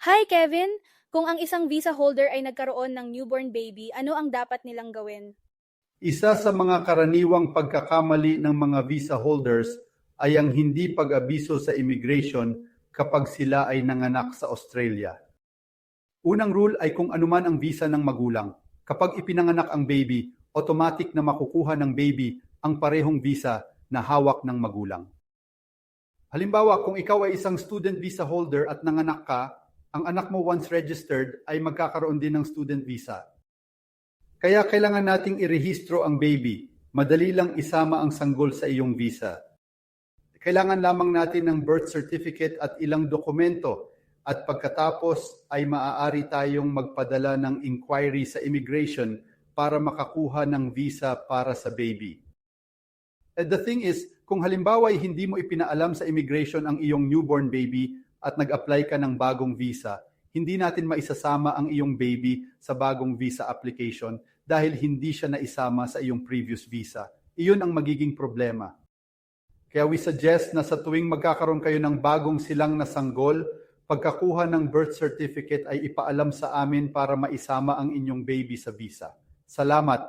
Hi Kevin! Kung ang isang visa holder ay nagkaroon ng newborn baby, ano ang dapat nilang gawin? Isa sa mga karaniwang pagkakamali ng mga visa holders ay ang hindi pag-abiso sa immigration kapag sila ay nanganak sa Australia. Unang rule ay kung anuman ang visa ng magulang. Kapag ipinanganak ang baby, automatic na makukuha ng baby ang parehong visa na hawak ng magulang. Halimbawa, kung ikaw ay isang student visa holder at nanganak ka, ang anak mo once registered ay magkakaroon din ng student visa. Kaya kailangan nating irehistro ang baby. Madali lang isama ang sanggol sa iyong visa. Kailangan lamang natin ng birth certificate at ilang dokumento at pagkatapos ay maaari tayong magpadala ng inquiry sa immigration para makakuha ng visa para sa baby. And the thing is, kung halimbawa ay hindi mo ipinaalam sa immigration ang iyong newborn baby at nag-apply ka ng bagong visa, hindi natin maisasama ang iyong baby sa bagong visa application dahil hindi siya naisama sa iyong previous visa. Iyon ang magiging problema. Kaya we suggest na sa tuwing magkakaroon kayo ng bagong silang na sanggol, pagkakuha ng birth certificate ay ipaalam sa amin para maisama ang inyong baby sa visa. Salamat!